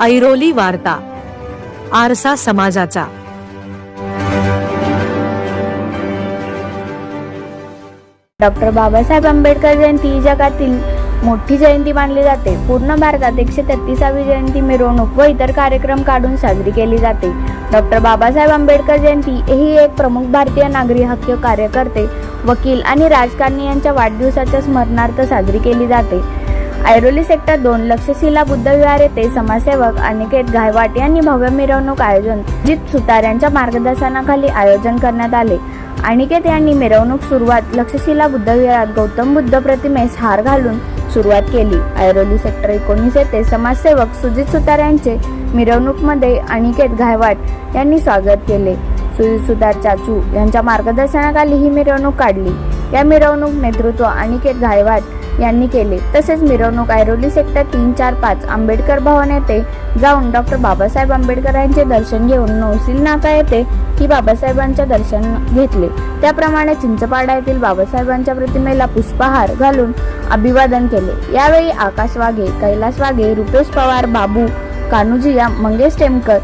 ऐरोली वार्ता आरसा समाजाचा. डॉक्टर बाबासाहेब आंबेडकर जयंती ही जगातील मोठी जयंती मानली जाते. पूर्ण भारतात एकशे तेहतीसावी जयंती मिरवणूक व इतर कार्यक्रम काढून साजरी केली जाते. डॉक्टर बाबासाहेब आंबेडकर जयंती ही एक प्रमुख भारतीय नागरी हक्क कार्यकर्ते वकील आणि राजकारणी यांच्या वाढदिवसाच्या स्मरणार्थ साजरी केली जाते. ऐरोली सेक्टर दोन लक्षशिला बुद्धविहार येथे समाजसेवक अनिकेत गायवाट यांनी भव्य मिरवणूक आयोजन जित सुतार यांच्या मार्गदर्शनाखाली आयोजन करण्यात आले. अनिकेत यांनी मिरवणूक सुरुवात लक्षशिला बुद्धविहारात गौतम बुद्ध प्रतिमेस हार घालून सुरुवात केली. ऐरोली सेक्टर एकोणीस येथे समाजसेवक सुजित सुतार यांचे मिरवणूकमध्ये अनिकेत घायवाट यांनी स्वागत केले. सुजित सुतार चाचू यांच्या मार्गदर्शनाखाली ही मिरवणूक काढली. या मिरवणूक नेतृत्व अनिकेत घायवाट यांनी केले. तसेच मिरवणूक ऐरोली सेक्टर तीन चार पाच आंबेडकर भवन येथे जाऊन डॉक्टर बाबासाहेब आंबेडकर यांचे दर्शन घेऊन नौसिल नाका येथे ही बाबासाहेबांचे दर्शन घेतले. त्याप्रमाणे चिंचपाडा येथील बाबासाहेबांच्या प्रतिमेला पुष्पहार घालून अभिवादन केले. यावेळी आकाश वाघे कैलास वाघे रुपेश पवार बाबू कान्होजिया मंगेश टेमकर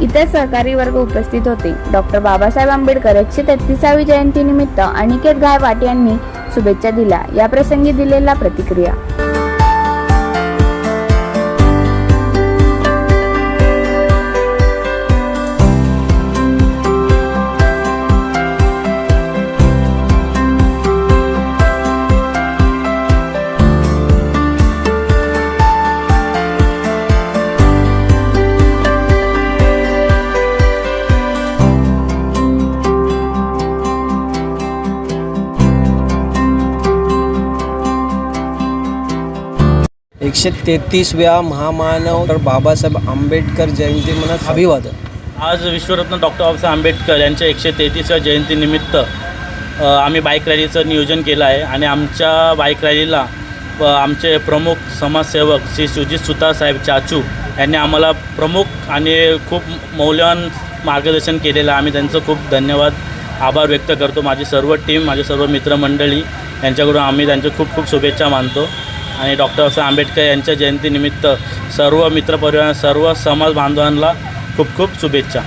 इतर सहकारी वर्ग उपस्थित होते. डॉक्टर बाबासाहेब आंबेडकर एकशे तेहतीसावी जयंती निमित्त अनिकेत गायवाट यांनी शुभेच्छा दिल्या. या प्रसंगी प्रतिक्रिया. एकशे तेहतीसव्या महामानव डॉक्टर बाबासाहेब आंबेडकर जयंती म्हणत अभिवादन. आज विश्वरत्न डॉक्टर बाबासाहेब आंबेडकर यांच्या एकशे तेहतीसव्या जयंतीनिमित्त अ, आम्ही बाईक रॅलीचं नियोजन केलं आहे आणि आमच्या बाईक रॅलीला अ, आमचे प्रमुख समाजसेवक श्री सुजित सुतार साहेब चाचू यांनी आम्हाला प्रमुख आणि खूप मौल्यवान मार्गदर्शन केलेलं आहे. आम्ही त्यांचं खूप धन्यवाद आभार व्यक्त करतो. माझी सर्व टीम माझे सर्व मित्रमंडळी यांच्याकडून आम्ही त्यांचे खूप खूप शुभेच्छा मानतो. आणि डॉक्टर बाबासाहेब आंबेडकर यांच्या जयंतीनिमित्त सर्व मित्रपरिवार सर्व समाज बांधवांना खूप खूप शुभेच्छा.